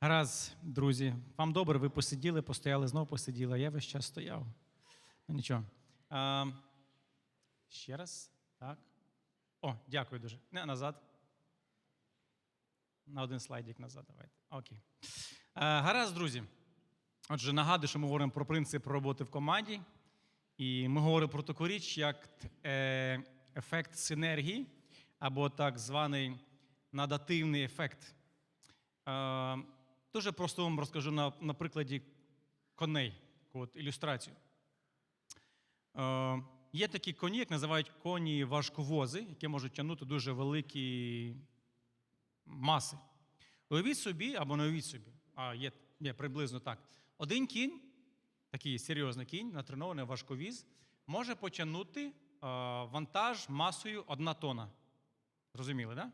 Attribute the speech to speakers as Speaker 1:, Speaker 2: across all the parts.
Speaker 1: Раз, друзі, вам добре, ви посиділи, постояли, знову посиділи, а я весь час стояв. Ну нічого. А, ще раз. Так. О, дякую дуже. Не, назад. На один слайдик назад давайте. Окей. А, гаразд, друзі. Отже, нагадую, що ми говоримо про принцип роботи в команді. І ми говоримо про таку річ, як е, ефект синергії, або так званий надативний ефект. Дуже просто вам розкажу на, на прикладі коней, от ілюстрацію. Е, Є такі коні, як називають коні важковози, які можуть тягнути дуже великі маси. Уявіть собі, або не уявіть собі, а є, є приблизно так. Один кінь, такий серйозний кінь, натренований важковіз, може потягнути е, вантаж масою одна тонна. Зрозуміли, так? Да?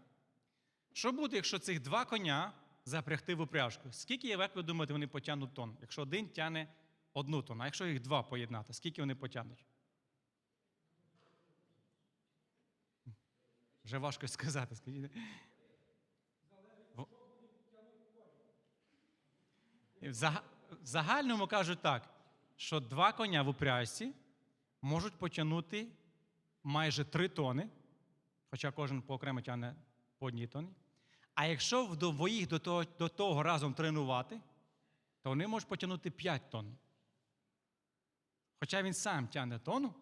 Speaker 1: Що буде, якщо цих два коня запрягти в упряжку? Скільки, як ви думаєте, вони потягнуть тонн? Якщо один тягне одну тонну, а якщо їх два поєднати, скільки вони потягнуть? Вже важко сказати, скажіть. В загальному кажуть так, що два коня в упряжці можуть потягнути майже три тони, хоча кожен по окремо тягне по одній тоні. А якщо їх до того, до того разом тренувати, то вони можуть потягнути 5 тонн. Хоча він сам тягне тонну,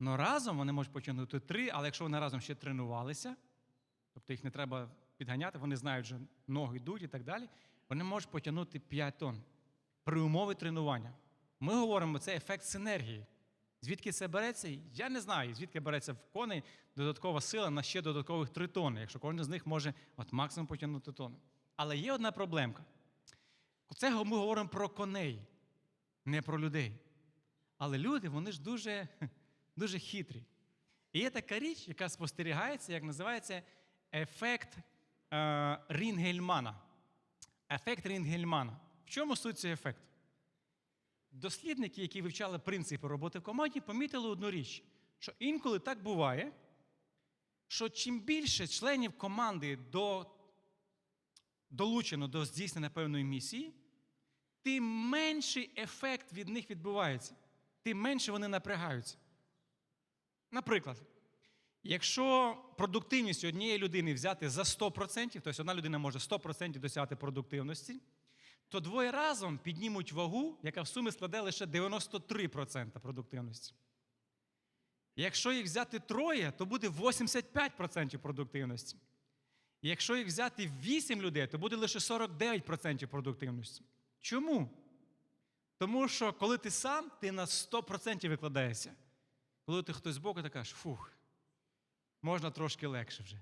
Speaker 1: але разом вони можуть потягнути 3, але якщо вони разом ще тренувалися, тобто їх не треба підганяти, вони знають, що ноги йдуть і так далі, вони можуть потягнути 5 тонн при умові тренування. Ми говоримо, це ефект синергії. Звідки це береться? Я не знаю, звідки береться в коней додаткова сила на ще додаткових 3 тонни, якщо кожен з них може от максимум потягнути тонну. Але є одна проблемка. Це ми говоримо про коней, не про людей. Але люди, вони ж дуже, дуже хитрі. І є така річ, яка спостерігається, як називається ефект е, Рінгельмана. Ефект Рінгельмана. В чому суть цього ефекту? Дослідники, які вивчали принципи роботи в команді, помітили одну річ, що інколи так буває, що чим більше членів команди до, долучено до здійснення певної місії, тим менший ефект від них відбувається, тим менше вони напрягаються. Наприклад, якщо продуктивність однієї людини взяти за 100%, тобто одна людина може 100% досягти продуктивності, то двоє разом піднімуть вагу, яка в сумі складе лише 93% продуктивності. Якщо їх взяти троє, то буде 85% продуктивності. Якщо їх взяти 8 людей, то буде лише 49% продуктивності. Чому? Тому що коли ти сам, ти на 100% викладаєшся. Коли ти хтось збоку, ти кажеш, фух, можна трошки легше вже.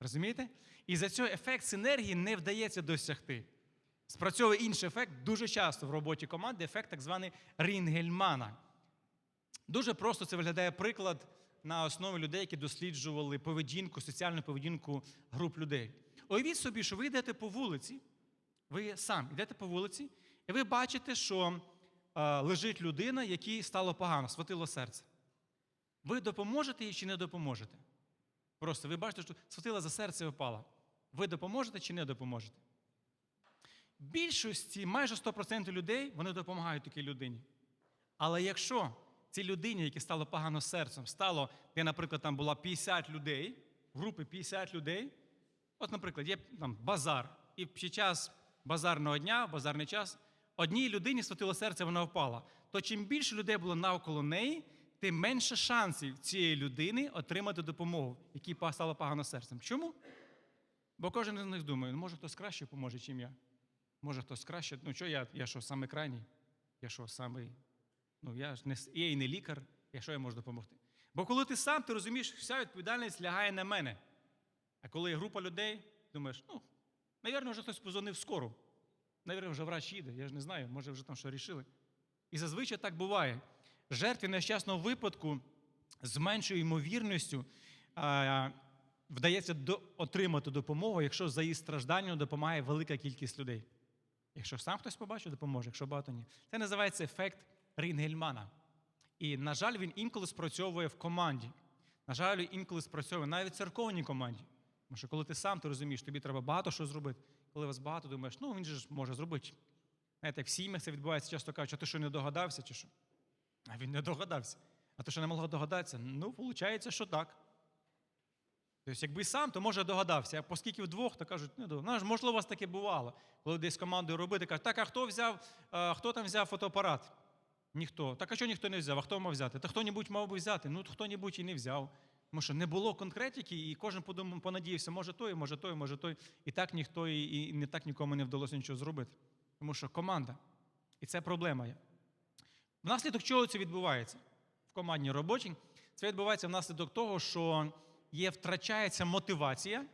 Speaker 1: Розумієте? І за цього ефект синергії не вдається досягти. Спрацьовує інший ефект дуже часто в роботі команди, ефект так званий Рінгельмана. Дуже просто це виглядає приклад на основі людей, які досліджували поведінку, соціальну поведінку груп людей. Уявіть собі, що ви йдете по вулиці, ви сам йдете по вулиці, і ви бачите, що е, лежить людина, якій стало погано, схватило серце. Ви допоможете їй чи не допоможете? Просто ви бачите, що схватила за серце і впала. Ви допоможете чи не допоможете? Більшості, майже 100% людей, вони допомагають такій людині. Але якщо цій людині, яке стало погано серцем, стало, де, наприклад, там була 50 людей, групи 50 людей, от, наприклад, є там базар, і під час базарного дня, базарний час, одній людині схватило серце, вона впала. То чим більше людей було навколо неї, тим менше шансів цієї людини отримати допомогу, якій стало погано серцем. Чому? Бо кожен з них думає, ну, може хтось краще поможе, чим я. Може хтось краще. Ну що я, я що, саме крайній? Я що, самий. Ну, я ж не я і не лікар, я що я можу допомогти? Бо коли ти сам, ти розумієш, вся відповідальність лягає на мене. А коли є група людей, думаєш, ну, навірно, вже хтось позвонив скору. Навірно, вже врач їде, я ж не знаю, може вже там що рішили. І зазвичай так буває. Жертві нещасного випадку з меншою ймовірністю а, вдається до, отримати допомогу, якщо за її стражданням допомагає велика кількість людей. Якщо сам хтось побачить, допоможе, якщо багато ні. Це називається ефект Рінгельмана. І, на жаль, він інколи спрацьовує в команді. На жаль, інколи спрацьовує навіть в церковній команді. Тому що коли ти сам ти розумієш, тобі треба багато що зробити. коли вас багато, думаєш, ну він же ж може зробити. Знаєте, як в сім'ях це відбувається, часто кажуть, а ти що не догадався, чи що? А він не догадався. А то, що не могла догадатися, ну, виходить, що так. Тобто, якби сам, то може догадався. Оскільки вдвох, то кажуть, не догадався. Ну, можливо, у вас таке бувало. Коли десь командою робити, кажуть, так, а хто взяв, а, хто там взяв фотоапарат? Ніхто. Так а чого ніхто не взяв? А хто мав взяти? Та хто-небудь мав би взяти? Ну, хто-небудь і не взяв. Тому що не було конкретики, і кожен подумав, понадіявся, може той, може той, може той. І так ніхто і, і не так нікому не вдалося нічого зробити. Тому що команда. І це проблема є. Внаслідок чого це відбувається в командній роботі? Це відбувається внаслідок того, що є втрачається мотивація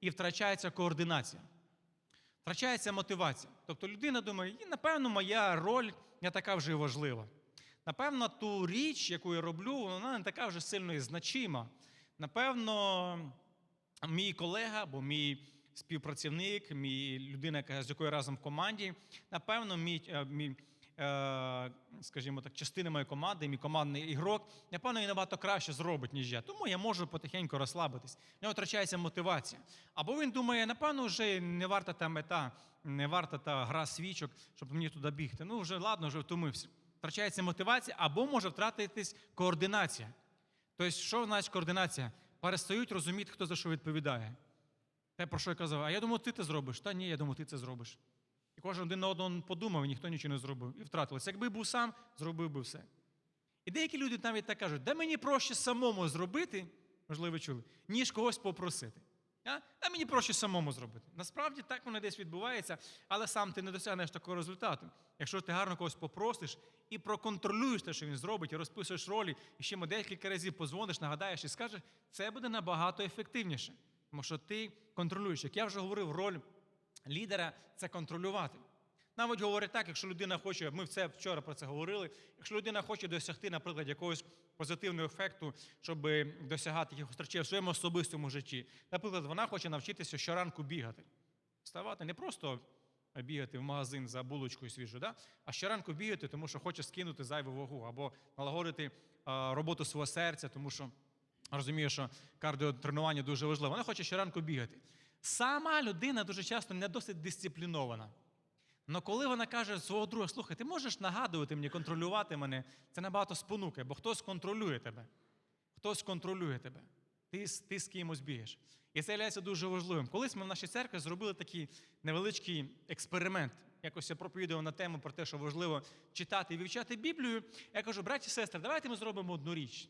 Speaker 1: і втрачається координація. Втрачається мотивація. Тобто людина думає, і напевно, моя роль не така вже важлива. Напевно, ту річ, яку я роблю, вона не така вже сильно і значима. Напевно, мій колега або мій співпрацівник, мій людина, з якою разом в команді, напевно, мій, е, мій скажімо так, частина моєї команди, мій командний ігрок, напевно, він набагато краще зробить, ніж я. Тому я можу потихеньку розслабитись. Нього втрачається мотивація. Або він думає, напевно, вже не варта та мета, не варта та гра свічок, щоб мені туди бігти. Ну, вже ладно, вже втомився. Втрачається мотивація, або може втратитись координація. Тобто, що значить координація? Перестають розуміти, хто за що відповідає. Те, про що я казав, а я думав, ти це зробиш. Та ні, я думав, ти це зробиш. І кожен один на одного подумав, і ніхто нічого не зробив. І втратилося. Якби був сам, зробив би все. І деякі люди навіть так кажуть, да мені проще самому зробити, можливо, чули, ніж когось попросити. А? мені проще самому зробити. Насправді так воно десь відбувається, але сам ти не досягнеш такого результату. Якщо ти гарно когось попросиш і проконтролюєш те, що він зробить, і розписуєш ролі, і ще ми декілька разів позвониш, нагадаєш і скажеш, це буде набагато ефективніше. Тому що ти контролюєш. Як я вже говорив, роль лідера це контролювати. Навіть говорять так, якщо людина хоче, ми це вчора про це говорили. Якщо людина хоче досягти, наприклад, якогось позитивного ефекту, щоб досягати якихось речей в своєму особистому житті. Наприклад, вона хоче навчитися щоранку бігати. Вставати не просто бігати в магазин за булочкою свіжою, да? а щоранку бігати, тому що хоче скинути зайву вагу, або налагодити роботу свого серця, тому що розуміє, що кардіотренування дуже важливо. Вона хоче щоранку бігати. Сама людина дуже часто не досить дисциплінована. Але коли вона каже свого друга, слухай, ти можеш нагадувати мені, контролювати мене, це набагато спонукає, бо хтось контролює тебе. Хтось контролює тебе. Ти, ти з кимось бігаєш. І це є дуже важливим. Колись ми в нашій церкві зробили такий невеличкий експеримент. Якось я проповідував на тему про те, що важливо читати і вивчати Біблію. Я кажу, браті і сестри, давайте ми зробимо одну річ.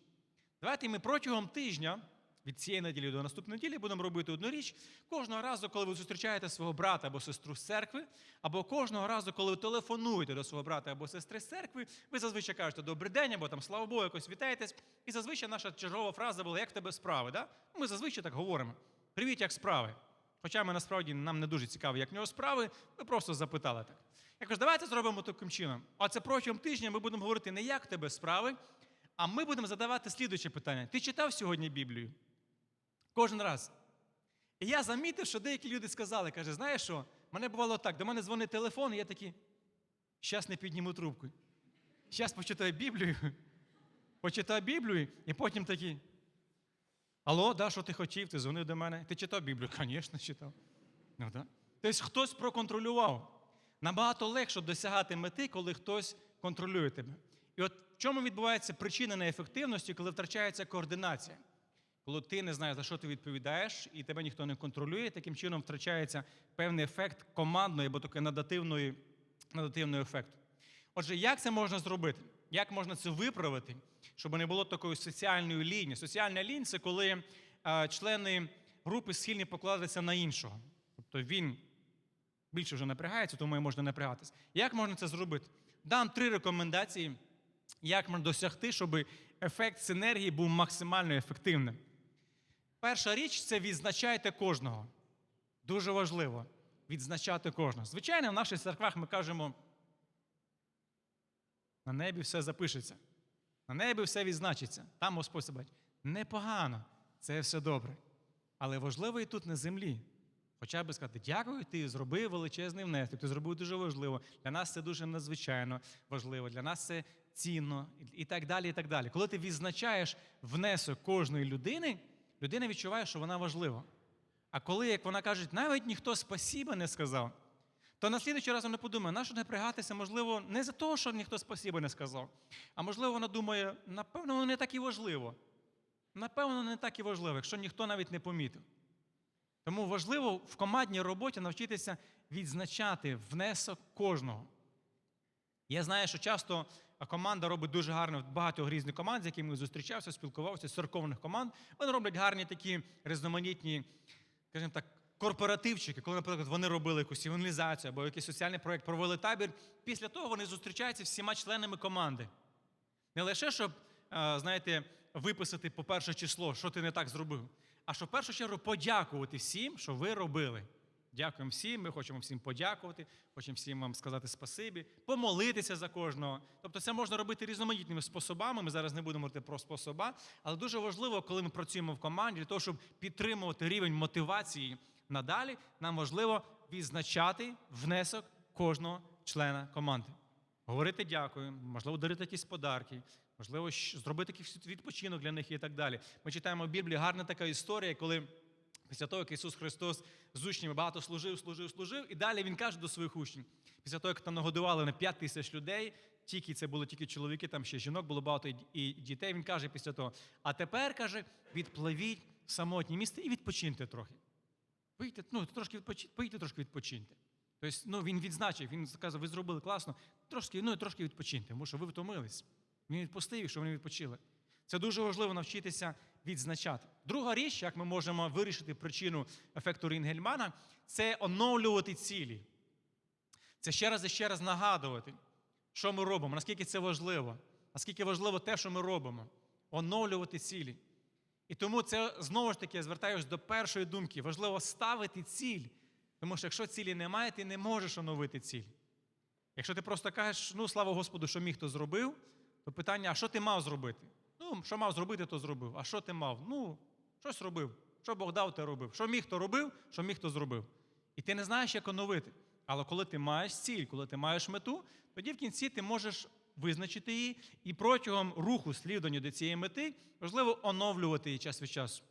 Speaker 1: Давайте ми протягом тижня, від цієї неділі до наступної неділі, будемо робити одну річ. Кожного разу, коли ви зустрічаєте свого брата або сестру з церкви, або кожного разу, коли ви телефонуєте до свого брата або сестри з церкви, ви зазвичай кажете добрий день, або там слава Богу, якось вітаєтесь. І зазвичай наша чергова фраза була Як в тебе справи? Да? Ми зазвичай так говоримо. Привіт, як справи? Хоча ми насправді нам не дуже цікаво, як в нього справи, ми просто запитали так. Я кажу, давайте зробимо таким чином. А це протягом тижня ми будемо говорити не як в тебе справи, а ми будемо задавати слідуюче питання. Ти читав сьогодні Біблію? Кожен раз. І я замітив, що деякі люди сказали, каже, знаєш що, мене бувало так, до мене дзвонить телефон, і я такий, щас не підніму трубку. Щас почитаю Біблію, почитаю Біблію, і потім такий. Алло, да, що ти хотів? Ти дзвонив до мене. Ти читав Біблію? Звісно, читав. Ну, да. Тобто хтось проконтролював. Набагато легше досягати мети, коли хтось контролює тебе. І от в чому відбувається причина неефективності, коли втрачається координація? Коли ти не знаєш, за що ти відповідаєш, і тебе ніхто не контролює, таким чином втрачається певний ефект командної або такої надативної, надативного ефекту. Отже, як це можна зробити? Як можна це виправити, щоб не було такої соціальної лінії? Соціальна лінія це коли е, члени групи схильні покладатися на іншого. Тобто він більше вже напрягається, тому і можна напрягатися. Як можна це зробити? Дам три рекомендації, як можна досягти, щоб ефект синергії був максимально ефективним. Перша річ це відзначайте кожного. Дуже важливо відзначати кожного. Звичайно, в наших церквах ми кажемо, на небі все запишеться, на небі все відзначиться. Там Господь бачить. Непогано, це все добре. Але важливо і тут на землі. Хоча б сказати, дякую, ти зробив величезний внесок, ти зробив дуже важливо. Для нас це дуже надзвичайно важливо, для нас це цінно і так далі. і так далі. Коли ти відзначаєш внесок кожної людини, людина відчуває, що вона важлива. А коли, як вона каже, навіть ніхто спасіба не сказав, то на слідуючий раз вона подумає, нащо напрягатися, можливо, не за того, що ніхто спасіба не сказав, а можливо, вона думає, напевно, воно не так і важливо. Напевно, не так і важливо, якщо ніхто навіть не помітив. Тому важливо в командній роботі навчитися відзначати внесок кожного. Я знаю, що часто команда робить дуже гарно багато різних команд, з якими зустрічався, спілкувався, церковних команд. Вони роблять гарні такі різноманітні, скажімо так, корпоративчики, коли, наприклад, вони робили якусь евангелізацію або якийсь соціальний проєкт, провели табір. Після того вони зустрічаються всіма членами команди. Не лише, щоб, е, знаєте, виписати по перше число, що ти не так зробив, а щоб в першу чергу подякувати всім, що ви робили. Дякуємо всім, ми хочемо всім подякувати, хочемо всім вам сказати спасибі, помолитися за кожного. Тобто це можна робити різноманітними способами. Ми зараз не будемо говорити про способа, але дуже важливо, коли ми працюємо в команді, для того, щоб підтримувати рівень мотивації надалі, нам важливо відзначати внесок кожного члена команди. Говорити дякую, можливо, дарити якісь подарки, можливо, зробити якийсь відпочинок для них і так далі. Ми читаємо в Біблії гарна така історія, коли після того, як Ісус Христос з учнями багато служив, служив, служив, і далі Він каже до своїх учнів, після того, як там нагодували на 5 тисяч людей, тільки це були тільки чоловіки, там ще жінок було багато і- дітей. Він каже після того: а тепер каже, відпливіть в самотнє місце і відпочиньте трохи. Вийдьте, ну, трошки відпочи, поїдьте трошки відпочиньте. Тобто, ну, він відзначив, він сказав, ви зробили класно, трошки, ну, трошки відпочиньте, тому що ви втомились. Він відпустив їх, що вони відпочили. Це дуже важливо навчитися відзначати. Друга річ, як ми можемо вирішити причину ефекту Рінгельмана, це оновлювати цілі. Це ще раз і ще раз нагадувати, що ми робимо, наскільки це важливо, наскільки важливо те, що ми робимо, оновлювати цілі. І тому це знову ж таки я звертаюся до першої думки. Важливо ставити ціль. Тому що якщо цілі немає, ти не можеш оновити ціль. Якщо ти просто кажеш, ну слава Господу, що міг, то зробив, то питання, а що ти мав зробити? Ну, що мав зробити, то зробив. А що ти мав? Ну, щось робив. Що Бог дав, ти робив. Що міг, то робив, що міг, то зробив. І ти не знаєш, як оновити. Але коли ти маєш ціль, коли ти маєш мету, тоді в кінці ти можеш визначити її, і протягом руху слідування до цієї мети важливо оновлювати її час від часу.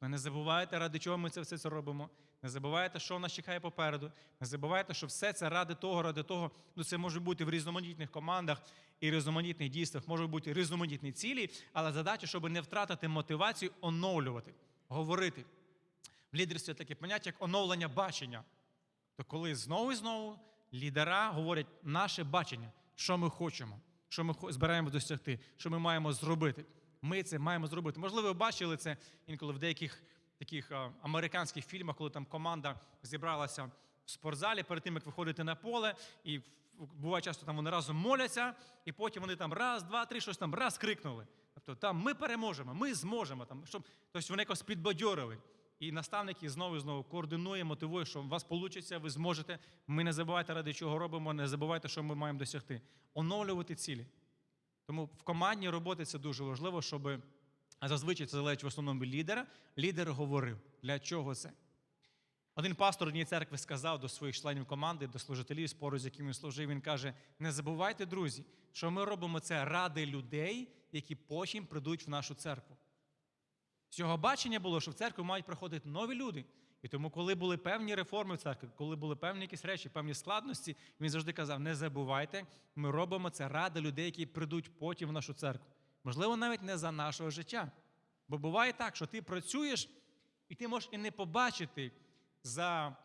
Speaker 1: Ви не забувайте, ради чого ми це все це робимо. Не забувайте, що нас чекає попереду. Не забувайте, що все це ради того, ради того. Ну, це може бути в різноманітних командах і різноманітних дійствах, можуть бути різноманітні цілі, але задача, щоб не втратити мотивацію, оновлювати, говорити. В лідерстві таке поняття, як оновлення бачення. То коли знову і знову лідера говорять наше бачення, що ми хочемо, що ми збираємо досягти, що ми маємо зробити. Ми це маємо зробити. Можливо, ви бачили це інколи в деяких таких американських фільмах, коли там команда зібралася в спортзалі перед тим, як виходити на поле, і буває часто там вони разом моляться, і потім вони там раз, два, три, щось там раз крикнули. Тобто там ми переможемо, ми зможемо, там, щоб тобто вони якось підбадьорили. І наставники знову і знову координує, мотивує, що у вас вийде, ви зможете. Ми не забувайте, ради чого робимо, не забувайте, що ми маємо досягти. Оновлювати цілі. Тому в командній роботі це дуже важливо, щоб а зазвичай це залежить в основному лідера. Лідер говорив, для чого це. Один пастор однієї церкви сказав до своїх членів команди, до служителів, спору, з якими служив, він каже: не забувайте, друзі, що ми робимо це ради людей, які потім прийдуть в нашу церкву. З цього бачення було, що в церкву мають приходити нові люди. І тому, коли були певні реформи в церкві, коли були певні якісь речі, певні складності, він завжди казав: не забувайте, ми робимо це ради людей, які прийдуть потім в нашу церкву. Можливо, навіть не за нашого життя. Бо буває так, що ти працюєш, і ти можеш і не побачити за,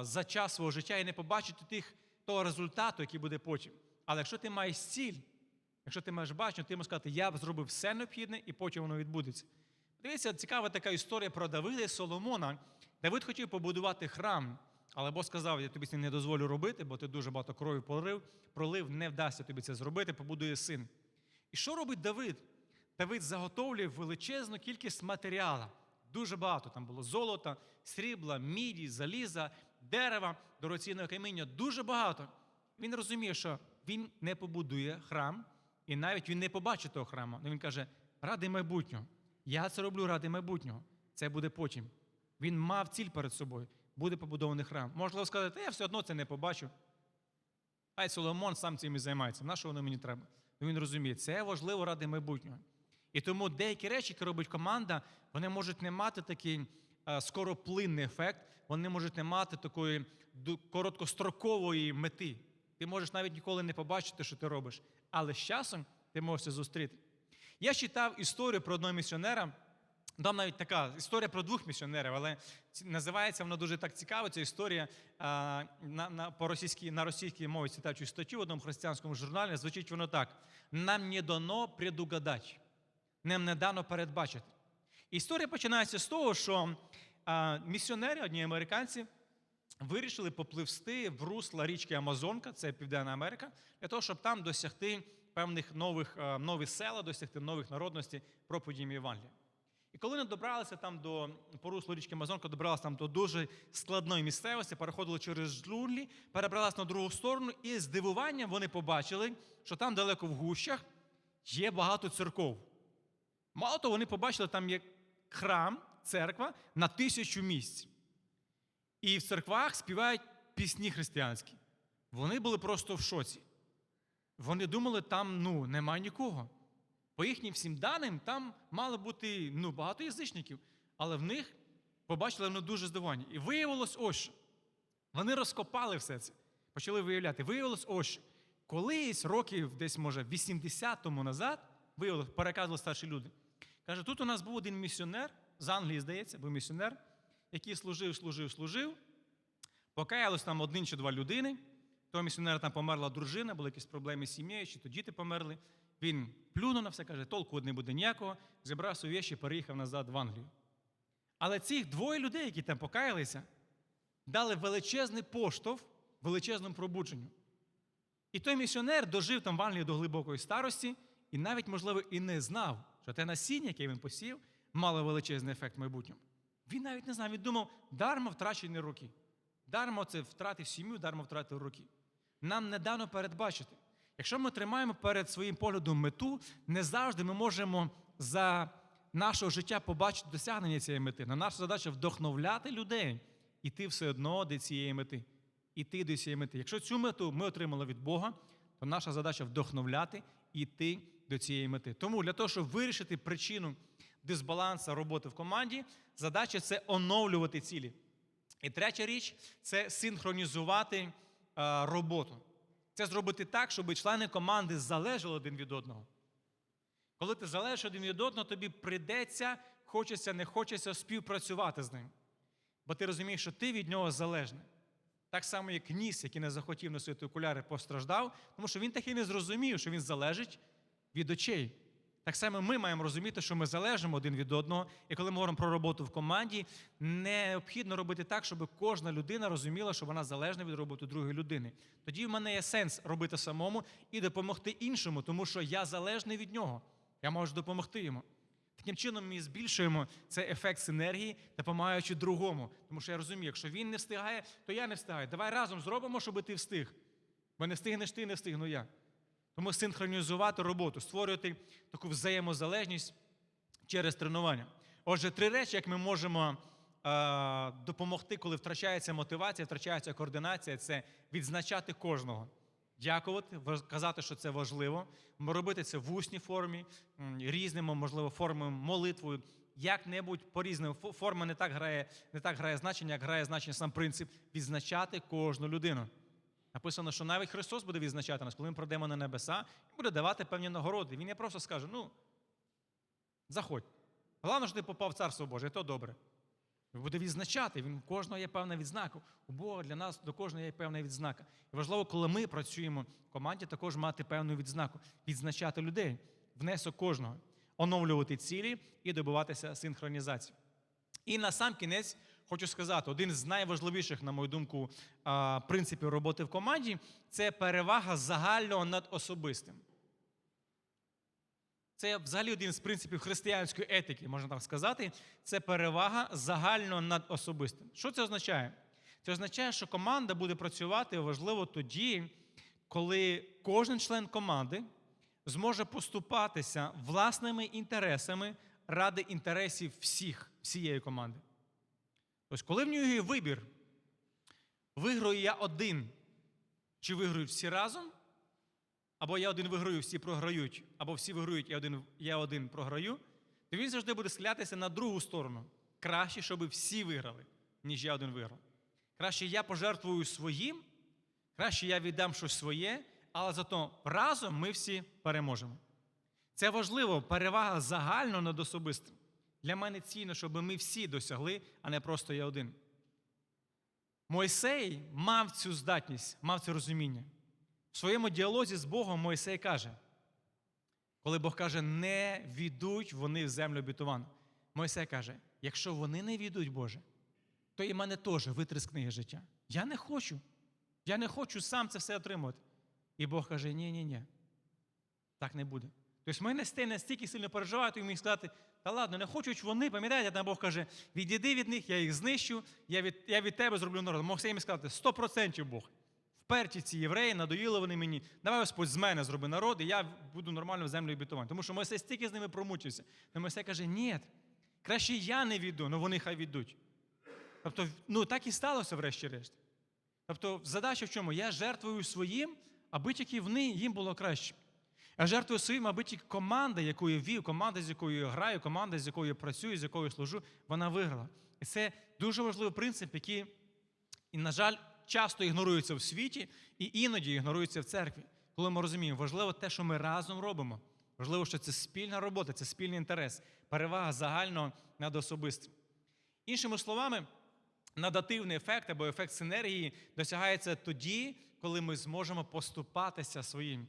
Speaker 1: за час свого життя, і не побачити тих, того результату, який буде потім. Але якщо ти маєш ціль, якщо ти маєш бачення, ти можеш сказати, я зробив все необхідне, і потім воно відбудеться. Дивіться, цікава така історія про Давида і Соломона. Давид хотів побудувати храм, але Бог сказав, я тобі це не дозволю робити, бо ти дуже багато крові пролив, пролив, не вдасться тобі це зробити, побудує син. І що робить Давид? Давид заготовлює величезну кількість матеріалу. Дуже багато. Там було золота, срібла, міді, заліза, дерева, дорогоцінного каміння. Дуже багато. Він розуміє, що він не побудує храм, і навіть він не побачить того храму. Він каже: ради майбутнього. Я це роблю ради майбутнього. Це буде потім. Він мав ціль перед собою. Буде побудований храм. Можливо сказати, я все одно це не побачу. Хай Соломон сам цим і займається. На що воно мені треба? Ну, Він розуміє, це важливо ради майбутнього. І тому деякі речі, які робить команда, вони можуть не мати такий е, скороплинний ефект, вони можуть не мати такої короткострокової мети. Ти можеш навіть ніколи не побачити, що ти робиш, але з часом ти можеш це зустріти. Я читав історію про одного місіонера. Там навіть така історія про двох місіонерів, але називається вона дуже так цікаво. Ця історія на, на, по російській, на російській мові цю статтю в одному християнському журналі. Звучить воно так: нам не дано предугадать, нам не дано передбачити. Історія починається з того, що місіонери, одні американці, вирішили попливсти в русло річки Амазонка, це Південна Америка, для того, щоб там досягти певних нових, нових села, досягти нових народностей проповідями Євангелія. І коли вони добралися там до по руслу річки Амазонка, добралися там до дуже складної місцевості, переходили через джунглі, перебралися на другу сторону, і здивуванням вони побачили, що там далеко в гущах є багато церков. Мало того, вони побачили, там є храм, церква на тисячу місць. І в церквах співають пісні християнські. Вони були просто в шоці. Вони думали, там ну, немає нікого. По їхнім всім даним, там мало бути ну, багато язичників, але в них побачили вони дуже здивовані. І виявилось ось що. Вони розкопали все це, почали виявляти. Виявилось ось що. Колись, років десь, може, 80 тому назад, виявилось, переказували старші люди. Каже, тут у нас був один місіонер, з Англії, здається, був місіонер, який служив, служив, служив. Покаялось там один чи два людини. Того місіонера там померла дружина, були якісь проблеми з сім'єю, чи то діти померли. Він плюнув на все, каже, толку не буде ніякого, зібрав свої віші, переїхав назад в Англію. Але цих двоє людей, які там покаялися, дали величезний поштовх величезному пробудженню. І той місіонер дожив там в Англії до глибокої старості, і навіть, можливо, і не знав, що те насіння, яке він посів, мало величезний ефект в майбутньому. Він навіть не знав, він думав, дарма втрачені роки. Дарма це втратив сім'ю, дарма втратив роки. Нам не дано передбачити. Якщо ми тримаємо перед своїм поглядом мету, не завжди ми можемо за нашого життя побачити досягнення цієї мети. На наша задача вдохновляти людей, іти все одно до цієї мети. Іти до цієї мети. Якщо цю мету ми отримали від Бога, то наша задача вдохновляти і йти до цієї мети. Тому для того, щоб вирішити причину дисбалансу роботи в команді, задача це оновлювати цілі. І третя річ це синхронізувати е, роботу. Це зробити так, щоб члени команди залежали один від одного. Коли ти залежиш один від одного, тобі прийдеться, хочеться, не хочеться співпрацювати з ним. Бо ти розумієш, що ти від нього залежний. Так само, як ніс, який не захотів носити окуляри, постраждав, тому що він таки не зрозумів, що він залежить від очей. Так само ми маємо розуміти, що ми залежимо один від одного, і коли ми говоримо про роботу в команді, необхідно робити так, щоб кожна людина розуміла, що вона залежна від роботи другої людини. Тоді в мене є сенс робити самому і допомогти іншому, тому що я залежний від нього. Я можу допомогти йому. Таким чином, ми збільшуємо цей ефект синергії, допомагаючи другому. Тому що я розумію, якщо він не встигає, то я не встигаю. Давай разом зробимо, щоб ти встиг. Бо не встигнеш ти, не встигну я. Тому синхронізувати роботу, створювати таку взаємозалежність через тренування. Отже, три речі, як ми можемо е, допомогти, коли втрачається мотивація, втрачається координація, це відзначати кожного. Дякувати, казати, що це важливо, робити це в усній формі, різними, можливо, формами, молитвою, як-небудь по різним Фо- форма не так грає, не так грає значення, як грає значення сам принцип відзначати кожну людину. Написано, що навіть Христос буде відзначати нас, коли ми пройдемо на небеса, і буде давати певні нагороди. Він не просто скаже: ну, заходь. Головне, що ти попав в Царство Боже, і то добре. Він буде відзначати, він у кожного є певна відзнака. У Бога для нас до кожного є певна відзнака. І важливо, коли ми працюємо в команді, також мати певну відзнаку, відзначати людей, внесок кожного, оновлювати цілі і добиватися синхронізації. І на сам кінець хочу сказати, один з найважливіших, на мою думку, принципів роботи в команді це перевага загального над особистим. Це взагалі один з принципів християнської етики, можна так сказати. Це перевага загально над особистим. Що це означає? Це означає, що команда буде працювати важливо тоді, коли кожен член команди зможе поступатися власними інтересами ради інтересів всіх, всієї команди. Тобто, коли в нього є вибір, виграю я один, чи виграють всі разом, або я один виграю, всі програють, або всі виграють, я один, я один програю, то він завжди буде схилятися на другу сторону. Краще, щоб всі виграли, ніж я один виграв. Краще я пожертвую своїм, краще я віддам щось своє, але зато разом ми всі переможемо. Це важливо, перевага загально над особистим. Для мене цінно, щоб ми всі досягли, а не просто я один. Мойсей мав цю здатність, мав це розуміння. В своєму діалозі з Богом Мойсей каже, коли Бог каже, не війдуть вони в землю обітовану. Мойсей каже: якщо вони не війдуть, Боже, то і мене теж витри книги життя. Я не хочу. Я не хочу сам це все отримувати. І Бог каже: ні, ні. Так не буде. Тобто ми не настільки сильно переживають, і міг сказати, та ладно, не хочуть вони, пам'ятаєте, там Бог каже, відійди від них, я їх знищу, я від, я від тебе зроблю народ. Мог їм сказати, 100% Бог. Вперті ці євреї, надоїли вони мені. Давай Господь з мене зроби народ, і я буду нормально в землю обітувати. Тому що Мойсей стільки з ними промучився. Но Мойсей каже, ні, краще я не віду, але вони хай відуть. Тобто, ну так і сталося, врешті-решт. Тобто, задача в чому? Я жертвую своїм, аби тільки вони їм було краще. Я жертвую своїм, тільки команда, яку я вів, команда, з якою я граю, команда, з якою я працюю, з якою служу, вона виграла. І це дуже важливий принцип, який, і, на жаль, часто ігнорується в світі і іноді ігнорується в церкві. Коли ми розуміємо, важливо те, що ми разом робимо. Важливо, що це спільна робота, це спільний інтерес, перевага загального над особистим. Іншими словами, надативний ефект або ефект синергії досягається тоді, коли ми зможемо поступатися своїм.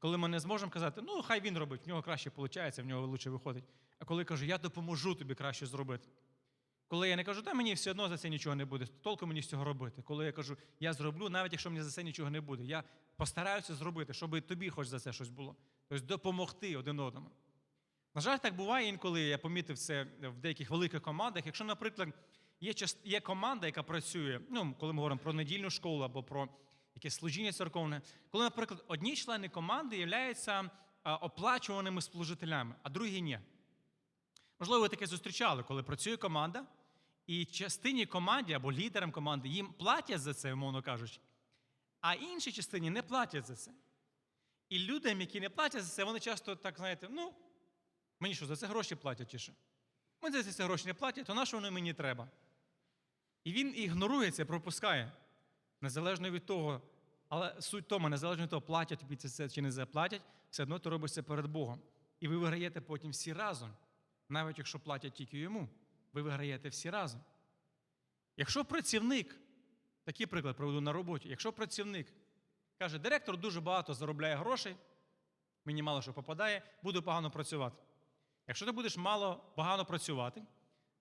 Speaker 1: Коли ми не зможемо казати, ну хай він робить, в нього краще виходить, в нього краще виходить. А коли кажу, я допоможу тобі краще зробити. Коли я не кажу, та мені все одно за це нічого не буде, толку мені з цього робити. Коли я кажу, я зроблю, навіть якщо мені за це нічого не буде, я постараюся зробити, щоб тобі хоч за це щось було. Тобто допомогти один одному. На жаль, так буває інколи, я помітив це в деяких великих командах. Якщо, наприклад, є, є команда, яка працює, ну, коли ми говоримо про недільну школу або про якесь служіння церковне, коли, наприклад, одні члени команди являються оплачуваними служителями, а другі ні. Можливо, ви таке зустрічали, коли працює команда, і частині команди або лідерам команди їм платять за це, умовно кажучи, а іншій частині не платять за це. І людям, які не платять за це, вони часто так, знаєте, ну, мені що, за це гроші платять чи що? Мені за це гроші не платять, то на що воно мені треба? І він ігнорує це, пропускає. Незалежно від того, але суть тому, незалежно від того, платять тобі це чи не заплатять, все одно ти робиш це перед Богом. І ви виграєте потім всі разом, навіть якщо платять тільки йому, ви виграєте всі разом. Якщо працівник, такий приклад проведу на роботі, якщо працівник каже, директор дуже багато заробляє грошей, мені мало що попадає, буду погано працювати. Якщо ти будеш мало погано працювати,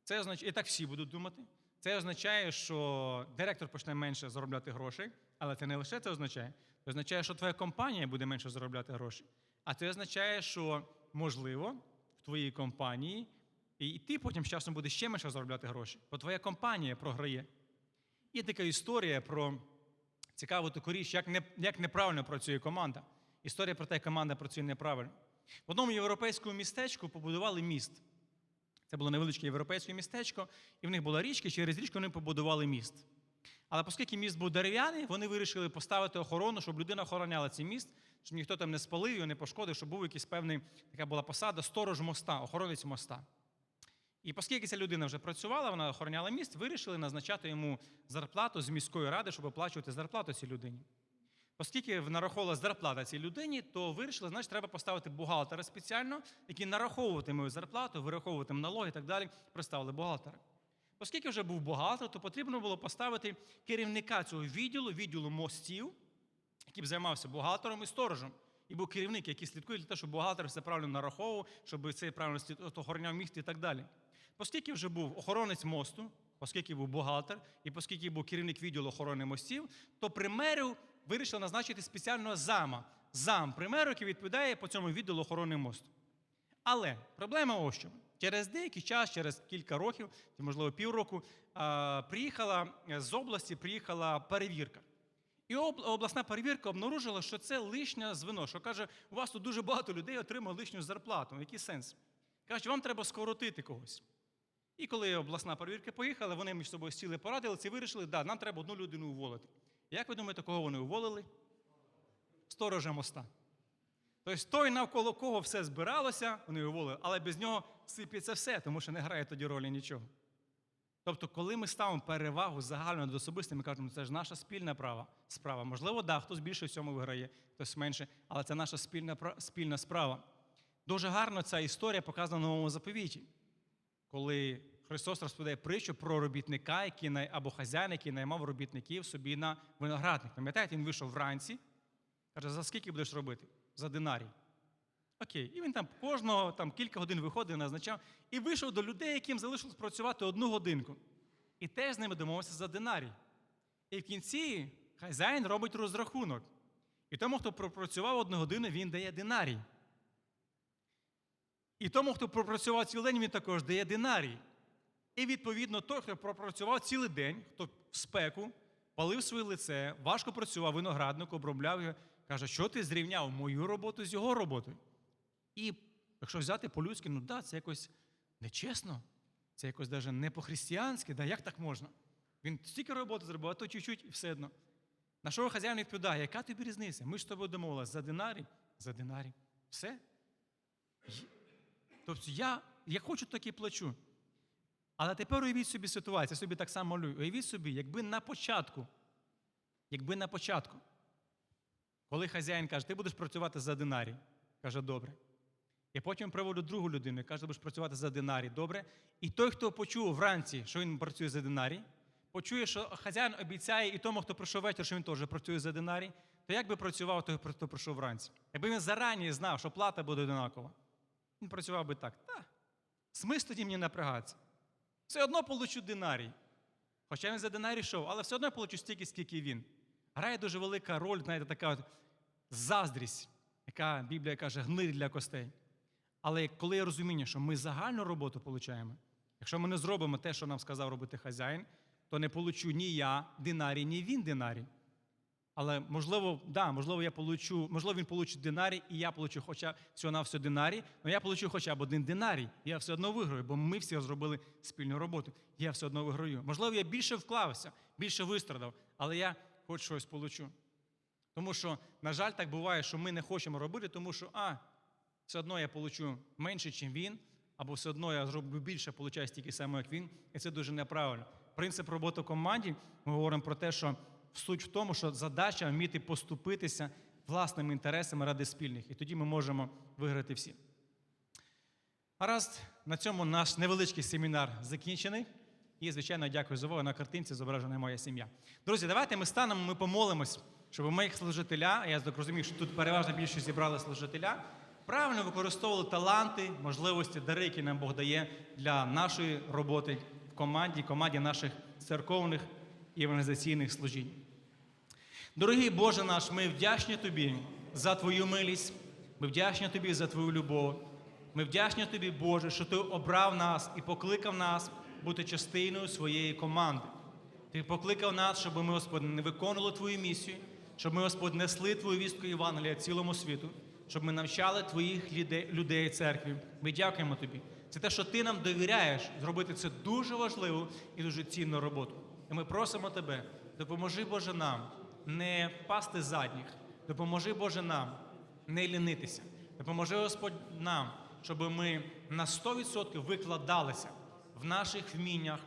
Speaker 1: це означає, і так всі будуть думати. Це означає, що директор почне менше заробляти грошей, але це не лише це означає. Це означає, що твоя компанія буде менше заробляти грошей. А це означає, що, можливо, в твоїй компанії і ти потім з часом будеш ще менше заробляти гроші, бо твоя компанія програє. Є така історія про цікаву таку річ, як, не, як неправильно працює команда. Історія про те, як команда працює неправильно. В одному європейському містечку побудували міст. Це було невеличке європейське містечко, і в них була річка, і через річку вони побудували міст. Але оскільки міст був дерев'яний, вони вирішили поставити охорону, щоб людина охороняла цей міст, щоб ніхто там не спалив його, не пошкодив, щоб був якийсь певний, така була посада, сторож моста, охоронець моста. І оскільки ця людина вже працювала, вона охороняла міст, вирішили назначати йому зарплату з міської ради, щоб оплачувати зарплату цій людині. Оскільки нараховувала зарплата цій людині, то вирішили, значить, треба поставити бухгалтера спеціально, який нараховуватиме зарплату, вираховуватиме налоги і так далі. Приставили бухгалтера. Оскільки вже був бухгалтер, то потрібно було поставити керівника цього відділу, відділу мостів, який б займався бухгалтером і сторожем. І був керівник, який слідкує для того, щоб бухгалтер все правильно нараховував, щоб цей правильно охороняв міст і так далі. Оскільки вже був охоронець мосту, оскільки був бухгалтер, і оскільки був керівник відділу охорони мостів, то при меру вирішили назначити спеціального зама, зам примеру, який відповідає по цьому відділу охорони мосту. Але проблема ось що. Через деякий час, через кілька років, можливо, півроку, приїхала з області приїхала перевірка. І обласна перевірка обнаружила, що це лишнє звено, що каже, у вас тут дуже багато людей отримало лишню зарплату. Який сенс? Кажуть, вам треба скоротити когось. І коли обласна перевірка поїхала, вони між собою сіли, порадилися і вирішили, да, нам треба одну людину уволити. Як ви думаєте, кого вони уволили? Сторожа моста. Тобто той, навколо кого все збиралося, вони уволили, але без нього сипеться все, тому що не грає тоді ролі нічого. Тобто, коли ми ставимо перевагу загально над особистим, ми кажемо, це ж наша спільна права, справа. Можливо, да, хтось більше в цьому виграє, хтось менше, але це наша спільна, спільна справа. Дуже гарно ця історія показана в новому заповіті, коли Христос розповідає притчу про робітника, який або хазяїна, який наймав робітників собі на виноградник. Пам'ятаєте, він вийшов вранці, каже, за скільки будеш робити? За динарій. Окей. І він там кожного там, кілька годин виходив, назначав, і вийшов до людей, яким залишилось працювати одну годинку. І теж з ними домовився за динарій. І в кінці хазяїн робить розрахунок. І тому, хто пропрацював одну годину, він дає динарій. І тому, хто пропрацював цілий день, він також дає динарій. І відповідно, той, хто пропрацював цілий день, хто в спеку, палив своє лице, важко працював виноградник, обробляв його, каже, що ти зрівняв мою роботу з його роботою. І якщо взяти по-людськи, ну да, це якось нечесно, це якось навіть не по-християнськи, да, як так можна? Він стільки роботи зробив, а то чуть-чуть і все одно. На що хазяїн відповідає, яка тобі різниця? Ми ж з тобою домовилися за динарій, за динарій. Все. Тобто я, я хочу, так і плачу. Але тепер уявіть собі ситуацію, я собі так само малюю. Уявіть собі, якби на початку, якби на початку, коли хазяїн каже, ти будеш працювати за динарій, каже, добре. І потім приводить другу людину каже, ти будеш працювати за динарій, добре. І той, хто почув вранці, що він працює за динарій, почує, що хазяїн обіцяє і тому, хто прийшов вечір, що він теж працює за динарій, то як би працював той, хто прийшов вранці? Якби він зарані знав, що плата буде одинакова, він працював би так. Та, смисл тоді мені напрягатися. Все одно получу динарій. Хоча він за динарій йшов, але все одно я получу стільки, скільки він. Грає дуже велика роль, знаєте, така от заздрість, яка Біблія каже, гниль для костей. Але коли є розуміння, що ми загальну роботу получаємо, якщо ми не зробимо те, що нам сказав робити хазяїн, то не получу ні я динарій, ні він динарій. Але можливо, да, можливо, я получу, можливо, він получить динарій, і я получу хоча всього на все динарій, але я получу хоча б один динарій, я все одно виграю, бо ми всі зробили спільну роботу. Я все одно виграю. Можливо, я більше вклався, більше вистрадав, але я хоч щось получу. Тому що, на жаль, так буває, що ми не хочемо робити, тому що, а, все одно я получу менше, ніж він, або все одно я зроблю більше, получаю стільки само, як він, і це дуже неправильно. Принцип роботи в команді, ми говоримо про те, що суть в тому, що задача вміти поступитися власними інтересами ради спільних, і тоді ми можемо виграти всі. Гаразд, на цьому наш невеличкий семінар закінчений. І, звичайно, дякую за увагу. На картинці зображена моя сім'я. Друзі, давайте ми станемо, ми помолимось, щоб ми, як служителя, я так розумію, що тут переважна більшість зібрали служителя, правильно використовували таланти, можливості, дари, які нам Бог дає для нашої роботи в команді, команді наших церковних і організаційних служінь. Дорогий Боже наш, ми вдячні Тобі за Твою милість, ми вдячні Тобі за Твою любов. Ми вдячні Тобі, Боже, що Ти обрав нас і покликав нас бути частиною своєї команди. Ти покликав нас, щоб ми, Господь, не виконували Твою місію, щоб ми, Господь, несли Твою вістку Євангелія цілому світу, щоб ми навчали Твоїх людей церкві. Ми дякуємо Тобі. Це те, що Ти нам довіряєш зробити це дуже важливу і дуже цінну роботу. І ми просимо Тебе, допоможи, Боже, нам не впасти задніх, допоможи, Боже, нам не лінитися. Допоможи, Господь, нам, щоб ми на 100% викладалися в наших вміннях,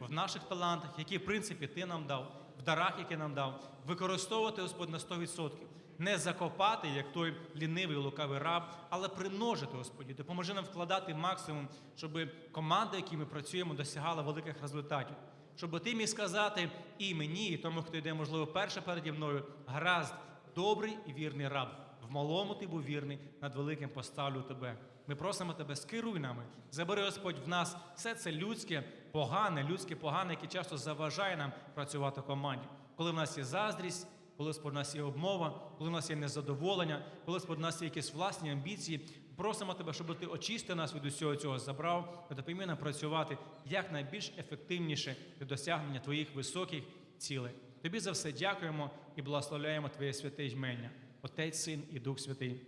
Speaker 1: в наших талантах, які, в принципі, Ти нам дав, в дарах, які нам дав, використовувати, Господь, на 100%. Не закопати, як той лінивий лукавий раб, але примножити, Господі. Допоможи нам вкладати максимум, щоб команда, які ми працюємо, досягала великих результатів. Щоб ти міг сказати і мені, і тому, хто йде, можливо, перше переді мною, гаразд, добрий і вірний раб. В малому ти був вірний, над великим поставлю тебе. Ми просимо тебе, скеруй нами, забери, Господь, в нас все це людське, погане, людське погане, яке часто заважає нам працювати в команді. Коли в нас є заздрість, коли Господь, в нас є обмова, коли в нас є незадоволення, коли Господь, в нас є якісь власні амбіції, просимо тебе, щоб ти очистив нас від усього цього забрав, та допоміг нам працювати якнайбільш ефективніше для досягнення твоїх високих цілей. Тобі за все дякуємо і благословляємо Твоє святе ймення, Отець, Син і Дух Святий.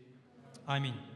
Speaker 1: Амінь.